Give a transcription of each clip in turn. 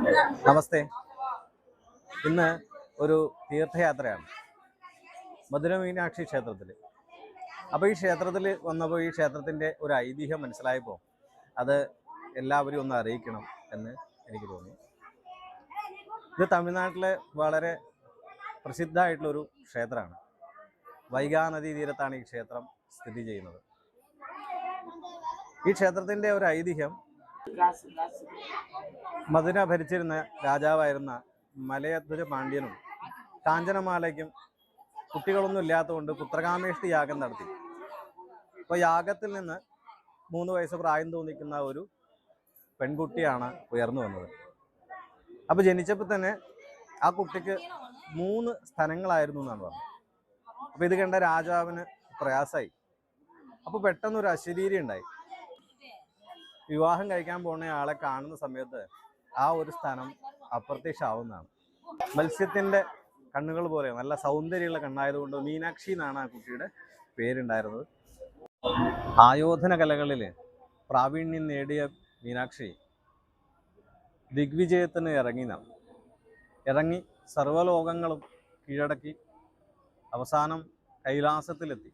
നമസ്തേ. ഇന്ന് ഒരു തീർത്ഥയാത്രയാണ്. മധുര മീനാക്ഷി ക്ഷേത്രത്തിൽ അപ്പോൾ ഈ ക്ഷേത്രത്തിൽ വന്നപ്പോൾ ഈ ക്ഷേത്രത്തിന്റെ ഒരു ഐതിഹ്യം മനസ്സിലായപ്പോൾ അത് എല്ലാവരും ഒന്ന് അറിയിക്കണം എന്ന് എനിക്ക് തോന്നി. ഇത് തമിഴ്നാട്ടിലെ വളരെ പ്രസിദ്ധമായിട്ടുള്ളൊരു ക്ഷേത്രമാണ്. വൈഗാ നദീ തീരത്താണ് ഈ ക്ഷേത്രം സ്ഥിതി ചെയ്യുന്നത്. ഈ ക്ഷേത്രത്തിന്റെ ഒരു ഐതിഹ്യം മധുര ഭരിച്ചിരുന്ന രാജാവായിരുന്ന മലയധ്വജ പാണ്ഡ്യനും കാഞ്ചനമാലയ്ക്കും കുട്ടികളൊന്നും ഇല്ലാത്തതുകൊണ്ട് പുത്രകാമേഷ്ടി യാഗം നടത്തി. അപ്പോൾ യാഗത്തിൽ നിന്ന് മൂന്ന് വയസ്സ് പ്രായം തോന്നിക്കുന്ന ഒരു പെൺകുട്ടിയാണ് ഉയർന്നു വന്നത്. അപ്പോൾ ജനിച്ചപ്പോൾ തന്നെ ആ കുട്ടിക്ക് മൂന്ന് സ്ഥലങ്ങളായിരുന്നു എന്നാണ് പറഞ്ഞത്. അപ്പോൾ ഇത് കണ്ട രാജാവിന് പ്രയാസമായി. അപ്പോൾ പെട്ടെന്നൊരു അശരീരി ഉണ്ടായി. വിവാഹം കഴിക്കാൻ പോകുന്ന ആളെ കാണുന്ന സമയത്ത് ആ ഒരു സ്ഥാനം അപ്രത്യക്ഷമാവുന്നതാണ്. മത്സ്യത്തിന്റെ കണ്ണുകൾ പോലെ നല്ല സൗന്ദര്യമുള്ള കണ്ണായതുകൊണ്ട് മീനാക്ഷി എന്നാണ് ആ കുട്ടിയുടെ പേരുണ്ടായിരുന്നത്. ആയോധന കലകളിൽ പ്രാവീണ്യം നേടിയ മീനാക്ഷി ദിഗ്വിജയത്തിന് ഇറങ്ങി നാം. ഇറങ്ങി സർവലോകങ്ങളും കീഴടക്കി അവസാനം കൈലാസത്തിലെത്തി.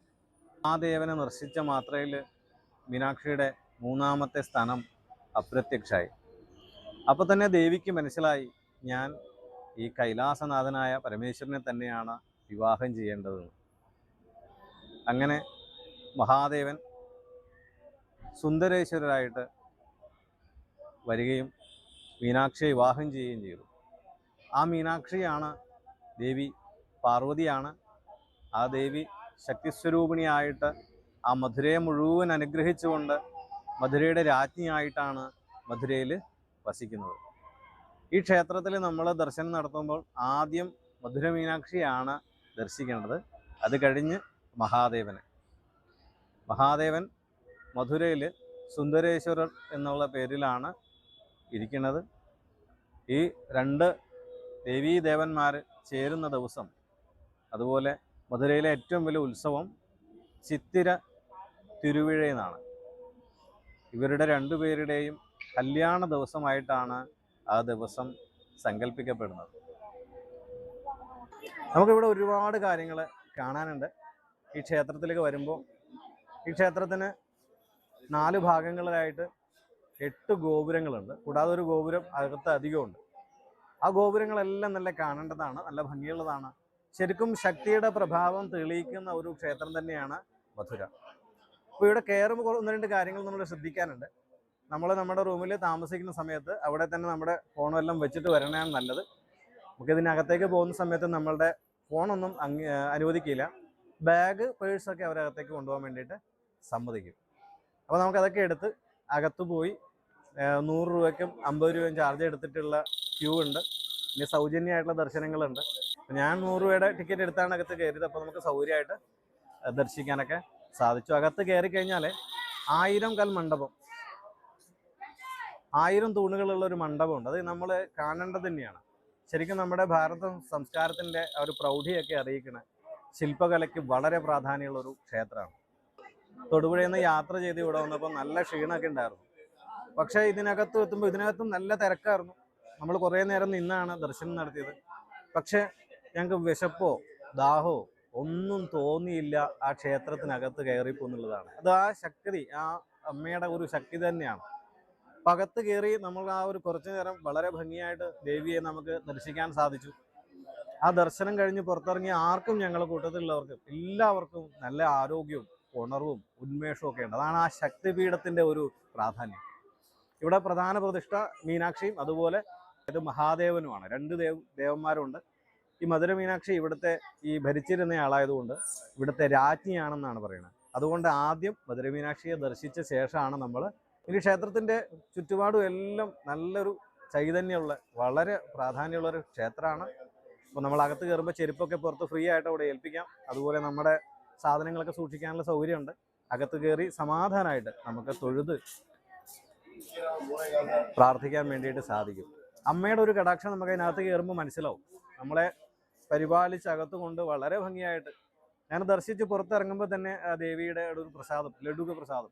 ആ ദേവനെ ദർശിച്ച മാത്രയിൽ മീനാക്ഷിയുടെ മൂന്നാമത്തെ സ്ഥാനം അപ്രത്യക്ഷമായി അപ്പോൾ തന്നെ ദേവിക്ക് മനസ്സിലായി ഞാൻ ഈ കൈലാസനാഥനായ പരമേശ്വരനെ തന്നെയാണ് വിവാഹം ചെയ്യേണ്ടത്. അങ്ങനെ മഹാദേവൻ സുന്ദരേശ്വരരായിട്ട് വരികയും മീനാക്ഷിയെ വിവാഹം ചെയ്യുകയും ചെയ്തു. ആ മീനാക്ഷിയാണ് ദേവി പാർവതിയാണ്. ആ ദേവി ശക്തിസ്വരൂപിണിയായിട്ട് ആ മധുരയെ മുഴുവൻ അനുഗ്രഹിച്ചുകൊണ്ട് മധുരയുടെ രാജ്ഞിയായിട്ടാണ് മധുരയിൽ വസിക്കുന്നത്. ഈ ക്ഷേത്രത്തിൽ നമ്മൾ ദർശനം നടത്തുമ്പോൾ ആദ്യം മധുര മീനാക്ഷിയാണ് ദർശിക്കേണ്ടത്. അത് കഴിഞ്ഞ് മഹാദേവനെ. മഹാദേവൻ മധുരയിൽ സുന്ദരേശ്വരർ എന്നുള്ള പേരിലാണ് ഇരിക്കുന്നത്. ഈ രണ്ട് ദേവീ ദേവന്മാർ ചേരുന്ന ദിവസം അതുപോലെ മധുരയിലെ ഏറ്റവും വലിയ ഉത്സവം ചിത്തിര തിരുവിഴയെന്നാണ്. ഇവരുടെ രണ്ടുപേരുടെയും കല്യാണ ദിവസമായിട്ടാണ് ആ ദിവസം സങ്കല്പിക്കപ്പെടുന്നത്. നമുക്കിവിടെ ഒരുപാട് കാര്യങ്ങൾ കാണാനുണ്ട്. ഈ ക്ഷേത്രത്തിലേക്ക് വരുമ്പോൾ ഈ ക്ഷേത്രത്തിന് നാല് ഭാഗങ്ങളിലായിട്ട് എട്ട് ഗോപുരങ്ങളുണ്ട്. കൂടാതെ ഒരു ഗോപുരം അകത്ത് അധികമുണ്ട്. ആ ഗോപുരങ്ങളെല്ലാം നല്ല കാണേണ്ടതാണ് നല്ല ഭംഗിയുള്ളതാണ്. ശരിക്കും ശക്തിയുടെ പ്രഭാവം തെളിയിക്കുന്ന ഒരു ക്ഷേത്രം തന്നെയാണ് മധുര. അപ്പോൾ ഇവിടെ കയറുമ്പോൾ ഒന്ന് രണ്ട് കാര്യങ്ങൾ നമ്മൾ ശ്രദ്ധിക്കാനുണ്ട്. നമ്മൾ നമ്മുടെ റൂമിൽ താമസിക്കുന്ന സമയത്ത് അവിടെ തന്നെ നമ്മുടെ ഫോണെല്ലാം വെച്ചിട്ട് വരണതാണ് നല്ലത്. നമുക്ക് ഇതിനകത്തേക്ക് പോകുന്ന സമയത്ത് നമ്മളുടെ ഫോണൊന്നും അനുവദിക്കില്ല. ബാഗ് പേഴ്സൊക്കെ അവരകത്തേക്ക് കൊണ്ടുപോകാൻ വേണ്ടിയിട്ട് സമ്മതിക്കും. അപ്പോൾ നമുക്കതൊക്കെ എടുത്ത് അകത്ത് പോയി നൂറ് രൂപയ്ക്കും അമ്പത് രൂപയും ചാർജ് എടുത്തിട്ടുള്ള ക്യൂ ഉണ്ട്. പിന്നെ സൗജന്യമായിട്ടുള്ള ദർശനങ്ങളുണ്ട്. ഞാൻ നൂറ് രൂപയുടെ ടിക്കറ്റ് എടുത്താണ് അകത്ത് കയറിയത്. അപ്പോൾ നമുക്ക് സൗകര്യമായിട്ട് ദർശിക്കാനൊക്കെ സാധിച്ചു. അകത്ത് കയറി കഴിഞ്ഞാൽ ആയിരം കൽ മണ്ഡപം. ആയിരം തൂണുകളുള്ള ഒരു മണ്ഡപമുണ്ട്. അത് നമ്മൾ കാണേണ്ടത് തന്നെയാണ്. ശരിക്കും നമ്മുടെ ഭാരത സംസ്കാരത്തിന്റെ ഒരു പ്രൗഢിയൊക്കെ അറിയിക്കുന്ന ശില്പകലയ്ക്ക് വളരെ പ്രാധാന്യമുള്ള ഒരു ക്ഷേത്രമാണ്. തൊടുപുഴയിൽ നിന്ന് യാത്ര ചെയ്ത് ഇവിടെ വന്നപ്പോൾ നല്ല ക്ഷീണമൊക്കെ ഉണ്ടായിരുന്നു. പക്ഷേ ഇതിനകത്ത് എത്തുമ്പോൾ ഇതിനകത്തും നല്ല തിരക്കായിരുന്നു. നമ്മൾ കുറേ നേരം നിന്നാണ് ദർശനം നടത്തിയത്. പക്ഷേ ഞങ്ങൾക്ക് വിശപ്പോ ദാഹോ ഒന്നും തോന്നിയില്ല ആ ക്ഷേത്രത്തിനകത്ത് കയറിപ്പോ എന്നുള്ളതാണ് അത് ആ ശക്തി ആ അമ്മയുടെ ഒരു ശക്തി തന്നെയാണ്. പകത്ത് കയറി നമ്മൾ ആ ഒരു കുറച്ചു നേരം വളരെ ഭംഗിയായിട്ട് ദേവിയെ നമുക്ക് ദർശിക്കാൻ സാധിച്ചു. ആ ദർശനം കഴിഞ്ഞ് പുറത്തിറങ്ങിയ ആർക്കും ഞങ്ങളുടെ കൂട്ടത്തിലുള്ളവർക്കും എല്ലാവർക്കും നല്ല ആരോഗ്യവും ഉണർവും ഉന്മേഷവും ഒക്കെ ഉണ്ട്. അതാണ് ആ ശക്തിപീഠത്തിന്റെ ഒരു പ്രാധാന്യം. ഇവിടെ പ്രധാന പ്രതിഷ്ഠ മീനാക്ഷിയും അതുപോലെ ഇത് മഹാദേവനുമാണ്. രണ്ട് ദേവ ദേവന്മാരുണ്ട്. ഈ മധുര മീനാക്ഷി ഇവിടുത്തെ ഈ ഭരിച്ചിരുന്ന ആളായതുകൊണ്ട് ഇവിടുത്തെ രാജ്ഞിയാണെന്നാണ് പറയുന്നത്. അതുകൊണ്ട് ആദ്യം മധുര മീനാക്ഷിയെ ദർശിച്ച ശേഷമാണ് നമ്മൾ ഇനി ക്ഷേത്രത്തിന്റെ ചുറ്റുപാടും എല്ലാം നല്ലൊരു ചൈതന്യമുള്ള വളരെ പ്രാധാന്യമുള്ള ഒരു ക്ഷേത്രമാണ്. അപ്പോൾ നമ്മൾ അകത്ത് കയറുമ്പോൾ ചെരുപ്പൊക്കെ പുറത്ത് ഫ്രീ ആയിട്ട് അവിടെ ഏൽപ്പിക്കാം. അതുപോലെ നമ്മുടെ സാധനങ്ങളൊക്കെ സൂക്ഷിക്കാനുള്ള സൗകര്യമുണ്ട്. അകത്ത് കയറി സമാധാനമായിട്ട് നമുക്ക് തൊഴുത് പ്രാർത്ഥിക്കാൻ വേണ്ടിയിട്ട് സാധിക്കും. അമ്മയുടെ ഒരു കടാക്ഷം നമുക്ക് അതിനകത്ത് കയറുമ്പോൾ മനസ്സിലാവും. നമ്മളെ പരിപാലിച്ച് അകത്ത് കൊണ്ട് വളരെ ഭംഗിയായിട്ട് ഞാൻ ദർശിച്ച് പുറത്തിറങ്ങുമ്പോൾ തന്നെ ആ ദേവിയുടെ ഒരു പ്രസാദം ലഡുക പ്രസാദം.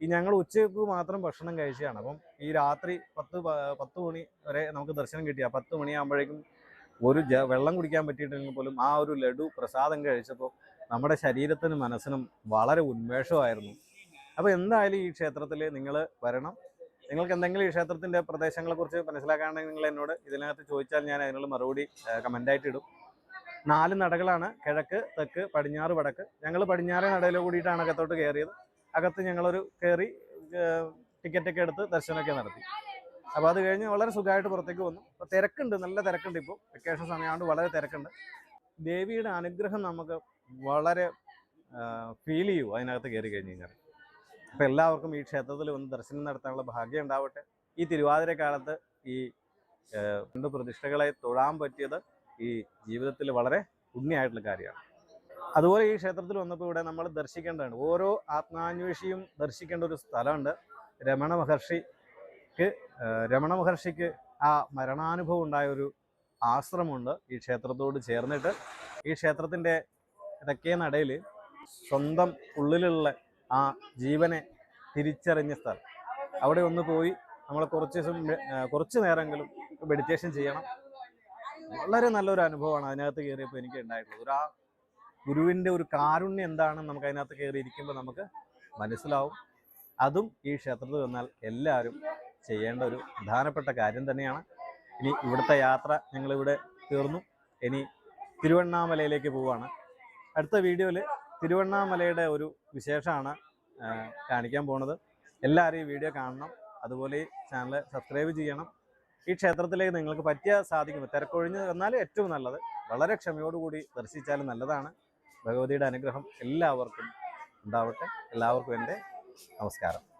ഈ ഞങ്ങൾ ഉച്ചയ്ക്ക് മാത്രം ഭക്ഷണം കഴിച്ചതാണ്. അപ്പം ഈ രാത്രി പത്ത് പത്ത് മണി വരെ നമുക്ക് ദർശനം കിട്ടിയ പത്ത് മണിയാകുമ്പോഴേക്കും ഒരു വെള്ളം കുടിക്കാൻ പറ്റിയിട്ടില്ലെങ്കിൽ പോലും ആ ഒരു ലഡു പ്രസാദം കഴിച്ചപ്പോൾ നമ്മുടെ ശരീരത്തിനും മനസ്സിനും വളരെ ഉന്മേഷമായിരുന്നു. അപ്പോൾ എന്തായാലും ഈ ക്ഷേത്രത്തിൽ നിങ്ങൾ വരണം. നിങ്ങൾക്ക് എന്തെങ്കിലും ഈ ക്ഷേത്രത്തിന്റെ പ്രദേശങ്ങളെക്കുറിച്ച് മനസ്സിലാക്കാനുണ്ടെങ്കിൽ നിങ്ങൾ എന്നോട് ഇതിനകത്ത് ചോദിച്ചാൽ ഞാൻ അതിനുള്ള മറുപടി കമന്റായിട്ട് ഇടും. നാല് നടകളാണ്. കിഴക്ക് തെക്ക് പടിഞ്ഞാറ് വടക്ക്. ഞങ്ങൾ പടിഞ്ഞാറ് നടയിൽ കൂടിയിട്ടാണ് അകത്തോട്ട് കയറിയത് അകത്ത് ഞങ്ങളൊരു കയറി ടിക്കറ്റൊക്കെ എടുത്ത് ദർശനമൊക്കെ നടത്തി. അപ്പോൾ അത് കഴിഞ്ഞ് വളരെ സുഖമായിട്ട് പുറത്തേക്ക് വന്നു. അപ്പോൾ തിരക്കുണ്ട് നല്ല തിരക്കുണ്ട് ഇപ്പോൾ വെക്കേഷൻ സമയമാണ്ട് വളരെ തിരക്കുണ്ട്. ദേവിയുടെ അനുഗ്രഹം നമുക്ക് വളരെ ഫീൽ ചെയ്യൂ അതിനകത്ത് കയറി കഴിഞ്ഞ് കഴിഞ്ഞാൽ അപ്പോൾ എല്ലാവർക്കും ഈ ക്ഷേത്രത്തിൽ വന്ന് ദർശനം നടത്താനുള്ള ഭാഗ്യം ഉണ്ടാവട്ടെ. ഈ തിരുവാതിര കാലത്ത് ഈ രണ്ട് പ്രതിഷ്ഠകളെ തൊഴാൻ പറ്റിയത് ഈ ജീവിതത്തിൽ വളരെ പുണ്യമായിട്ടുള്ള കാര്യമാണ്. അതുപോലെ ഈ ക്ഷേത്രത്തിൽ വന്നപ്പോൾ ഇവിടെ നമ്മൾ ദർശിക്കേണ്ടതാണ് ഓരോ ആത്മാന്വേഷിയും ദർശിക്കേണ്ട ഒരു സ്ഥലമുണ്ട്. രമണ മഹർഷിക്ക് രമണ മഹർഷിക്ക് ആ മരണാനുഭവം ഉണ്ടായ ഒരു ആശ്രമമുണ്ട് ഈ ക്ഷേത്രത്തോട് ചേർന്നിട്ട്. ഈ ക്ഷേത്രത്തിന്റെ തെക്കേ നടയിൽ സ്വന്തം ഉള്ളിലുള്ള ആ ജീവനെ തിരിച്ചറിഞ്ഞ സ്ഥലം. അവിടെ ഒന്ന് പോയി നമ്മൾ കുറച്ച് ദിവസം കുറച്ച് നേരമെങ്കിലും മെഡിറ്റേഷൻ ചെയ്യണം. വളരെ നല്ലൊരു അനുഭവമാണ് അതിനകത്ത് കയറിയപ്പോൾ എനിക്ക് ഉണ്ടായിട്ടുള്ളത്. ഒരു ആ ഗുരുവിന്റെ ഒരു കാരുണ്യം എന്താണെന്ന് നമുക്ക് അതിനകത്ത് കയറി ഇരിക്കുമ്പോൾ നമുക്ക് മനസ്സിലാവും. അതും ഈ ക്ഷേത്രത്തിൽ വന്നാൽ എല്ലാവരും ചെയ്യേണ്ട ഒരു പ്രധാനപ്പെട്ട കാര്യം തന്നെയാണ്. ഇനി ഇവിടുത്തെ യാത്ര ഞങ്ങളിവിടെ തീർന്നു. ഇനി തിരുവണ്ണാമലയിലേക്ക് പോവുകയാണ് അടുത്ത വീഡിയോയിൽ തിരുവണ്ണാമലയുടെ ഒരു വിശേഷമാണ് കാണിക്കാൻ പോണത്. എല്ലാവരും ഈ വീഡിയോ കാണണം. അതുപോലെ ഈ ചാനൽ സബ്സ്ക്രൈബ് ചെയ്യണം. ഈ ക്ഷേത്രത്തിലേക്ക് നിങ്ങൾക്ക് പറ്റിയ സാധിക്കും. തിരക്കൊഴിഞ്ഞ് വന്നാൽ ഏറ്റവും നല്ലത്. വളരെ ക്ഷമയോടുകൂടി ദർശിച്ചാലും നല്ലതാണ്. ഭഗവതിയുടെ അനുഗ്രഹം എല്ലാവർക്കും ഉണ്ടാവട്ടെ. എല്ലാവർക്കും എന്റെ നമസ്കാരം.